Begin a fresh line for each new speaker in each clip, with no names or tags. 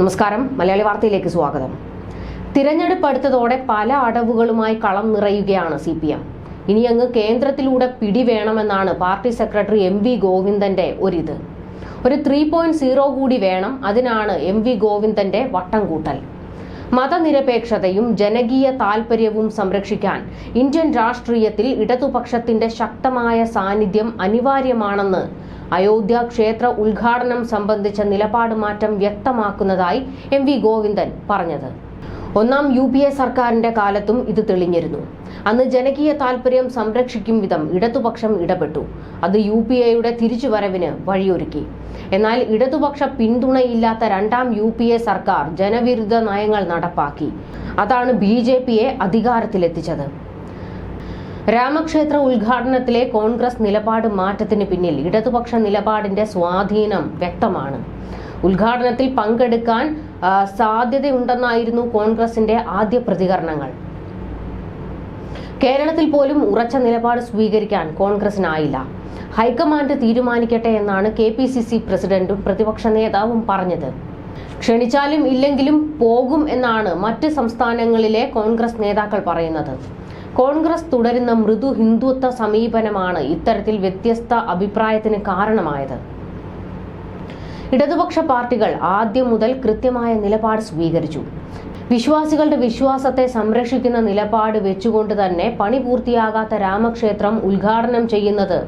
നമസ്കാരം. മലയാളി വാർത്തയിലേക്ക് സ്വാഗതം. തിരഞ്ഞെടുപ്പ് അടുത്തതോടെ പല അടവുകളുമായി കളം നിറയുകയാണ് സി പി എം ഇനി അങ്ങ് കേന്ദ്രത്തിലൂടെ പിടി വേണമെന്നാണ് പാർട്ടി സെക്രട്ടറി എം വി ഗോവിന്ദന്റെ ഒരിത്. ഒരു ത്രീ പോയിന്റ് സീറോ കൂടി വേണം. അതിനാണ് എം വി ഗോവിന്ദന്റെ വട്ടം കൂട്ടൽ. മതനിരപേക്ഷതയും ജനകീയ താൽപര്യവും സംരക്ഷിക്കാൻ ഇന്ത്യൻ രാഷ്ട്രീയത്തിൽ ഇടതുപക്ഷത്തിന്റെ ശക്തമായ സാന്നിധ്യം അനിവാര്യമാണെന്ന് അയോധ്യ ക്ഷേത്ര ഉദ്ഘാടനം സംബന്ധിച്ച നിലപാട് മാറ്റം വ്യക്തമാക്കുന്നതായി എം വി ഗോവിന്ദൻ പറഞ്ഞത്. ഒന്നാം യു പി എ സർക്കാരിന്റെ കാലത്തും ഇത് തെളിഞ്ഞിരുന്നു. അന്ന് ജനകീയ താൽപര്യം സംരക്ഷിക്കും വിധം ഇടതുപക്ഷം ഇടപെട്ടു. അത് യു പി എയുടെ തിരിച്ചുവരവിന് വഴിയൊരുക്കി. എന്നാൽ ഇടതുപക്ഷ പിന്തുണയില്ലാത്ത രണ്ടാം യു പി എ സർക്കാർ ജനവിരുദ്ധ നയങ്ങൾ നടപ്പാക്കി. അതാണ് ബി ജെ പിയെ അധികാരത്തിലെത്തിച്ചത്. രാമക്ഷേത്ര ഉദ്ഘാടനത്തിലെ കോൺഗ്രസ് നിലപാട് മാറ്റത്തിന് പിന്നിൽ ഇടതുപക്ഷ നിലപാടിന്റെ സ്വാധീനം വ്യക്തമാണ്. ഉദ്ഘാടനത്തിൽ പങ്കെടുക്കാൻ സാധ്യതയുണ്ടെന്നായിരുന്നു കോൺഗ്രസിന്റെ ആദ്യ പ്രതികരണങ്ങൾ. കേരളത്തിൽ പോലും ഉറച്ച നിലപാട് സ്വീകരിക്കാൻ കോൺഗ്രസിനായില്ല. ഹൈക്കമാൻഡ് തീരുമാനിക്കട്ടെ എന്നാണ് കെ പി സി സി പ്രസിഡന്റും പ്രതിപക്ഷ നേതാവും പറഞ്ഞത്. ക്ഷണിച്ചാലും ഇല്ലെങ്കിലും പോകും എന്നാണ് മറ്റ് സംസ്ഥാനങ്ങളിലെ കോൺഗ്രസ് നേതാക്കൾ പറയുന്നത്. കോൺഗ്രസ് തുടരുന്ന മൃദു ഹിന്ദുത്വ സമീപനമാണ് ഇത്തരത്തിൽ വ്യത്യസ്ത അഭിപ്രായത്തിന് കാരണമായത്. ഇടതുപക്ഷ പാർട്ടികൾ ആദ്യം മുതൽ കൃത്യമായ നിലപാട് സ്വീകരിച്ചു. വിശ്വാസികളുടെ വിശ്വാസത്തെ സംരക്ഷിക്കുന്ന നിലപാട് വെച്ചുകൊണ്ട് തന്നെ പണി പൂർത്തിയാകാത്ത രാമക്ഷേത്രം ഉദ്ഘാടനം ചെയ്യുന്നത്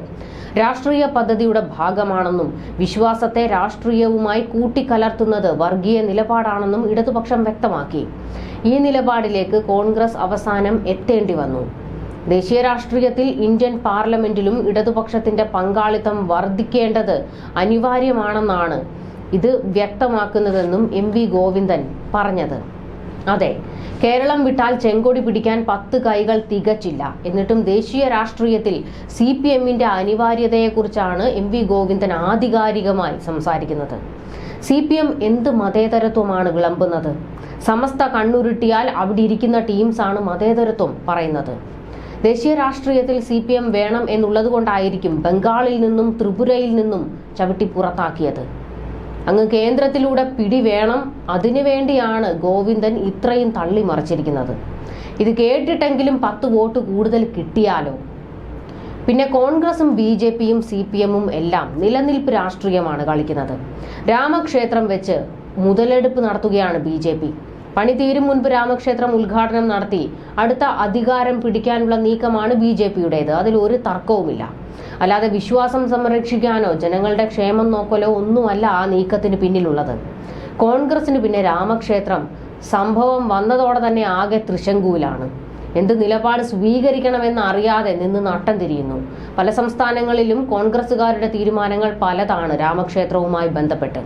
രാഷ്ട്രീയ പദ്ധതിയുടെ ഭാഗമാണെന്നും വിശ്വാസത്തെ രാഷ്ട്രീയവുമായി കൂട്ടിക്കലർത്തുന്നത് വർഗീയ നിലപാടാണെന്നും ഇടതുപക്ഷം വ്യക്തമാക്കി. ഈ നിലപാടിലേക്ക് കോൺഗ്രസ് അവസാനം എത്തേണ്ടി വന്നു. ദേശീയ രാഷ്ട്രീയത്തിൽ ഇന്ത്യൻ പാർലമെന്റിലും ഇടതുപക്ഷത്തിന്റെ പങ്കാളിത്തം വർദ്ധിക്കേണ്ടത് അനിവാര്യമാണെന്നാണ് ഇത് വ്യക്തമാക്കുന്നതെന്നും എം വി ഗോവിന്ദൻ പറഞ്ഞത്. അതെ കേരളം വിട്ടാൽ ചെങ്കൊടി പിടിക്കാൻ പത്ത് കൈകൾ തികച്ചില്ല. എന്നിട്ടും ദേശീയ രാഷ്ട്രീയത്തിൽ സി പി എമ്മിന്റെ അനിവാര്യതയെക്കുറിച്ചാണ് എം വി ഗോവിന്ദൻ ആധികാരികമായി സംസാരിക്കുന്നത്. സി പി എം എന്ത് മതേതരത്വമാണ് വിളമ്പുന്നത്? സമസ്ത കണ്ണുരുട്ടിയാൽ അവിടെ ഇരിക്കുന്ന ടീംസാണ് മതേതരത്വം പറയുന്നത്. ദേശീയ രാഷ്ട്രീയത്തിൽ സി പി എം വേണം എന്നുള്ളത് കൊണ്ടായിരിക്കും ബംഗാളിൽ നിന്നും ത്രിപുരയിൽ നിന്നും ചവിട്ടി പുറത്താക്കിയത്. അങ്ങ് കേന്ദ്രത്തിലൂടെ പിടി വേണം അതിനു വേണ്ടിയാണ് ഗോവിന്ദൻ ഇത്രയും തള്ളി മറിച്ചിരിക്കുന്നത്. ഇത് കേട്ടിട്ടെങ്കിലും പത്ത് വോട്ട് കൂടുതൽ കിട്ടിയാലോ? പിന്നെ കോൺഗ്രസും ബി ജെ പിയും സി പി എമ്മും എല്ലാം നിലനിൽപ്പ് രാഷ്ട്രീയമാണ് കളിക്കുന്നത്. രാമക്ഷേത്രം വെച്ച് മുതലെടുപ്പ് നടത്തുകയാണ് ബി ജെ പി. പണി തീരും മുൻപ് രാമക്ഷേത്രം ഉദ്ഘാടനം നടത്തി അടുത്ത അധികാരം പിടിക്കാനുള്ള നീക്കമാണ് ബി ജെ പിയുടേത്. അതിൽ ഒരു തർക്കവുമില്ല. അല്ലാതെ വിശ്വാസം സംരക്ഷിക്കാനോ ജനങ്ങളുടെ ക്ഷേമം നോക്കലോ ഒന്നുമല്ല ആ നീക്കത്തിന് പിന്നിലുള്ളത്. കോൺഗ്രസിന് പിന്നെ രാമക്ഷേത്രം സംഭവം വന്നതോടെ തന്നെ ആകെ തൃശങ്കുവിലാണ് എന്ത് നിലപാട് സ്വീകരിക്കണമെന്ന് അറിയാതെ നിന്ന് നട്ടം തിരിയുന്നു. പല സംസ്ഥാനങ്ങളിലും കോൺഗ്രസുകാരുടെ തീരുമാനങ്ങൾ പലതാണ് രാമക്ഷേത്രവുമായി ബന്ധപ്പെട്ട്.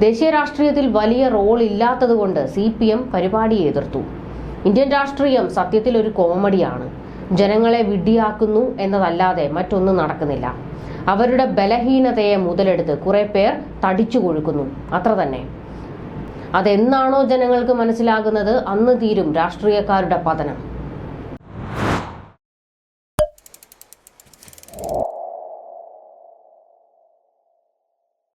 ദേശീയ രാഷ്ട്രീയത്തിൽ വലിയ റോൾ ഇല്ലാത്തതുകൊണ്ട് സി പി എം പരിപാടിയെ എതിർത്തു. ഇന്ത്യൻ രാഷ്ട്രീയം സത്യത്തിൽ ഒരു കോമഡിയാണ്. ജനങ്ങളെ വിഡ്ഢിയാക്കുന്നു എന്നതല്ലാതെ മറ്റൊന്നും നടക്കുന്നില്ല. അവരുടെ ബലഹീനതയെ മുതലെടുത്ത് കുറെ പേർ തടിച്ചു കൊഴുക്കുന്നു. അത്ര തന്നെ. അതെന്നാണോ ജനങ്ങൾക്ക് മനസ്സിലാകുന്നത്? അന്ന് തീരും രാഷ്ട്രീയക്കാരുടെ പതനം.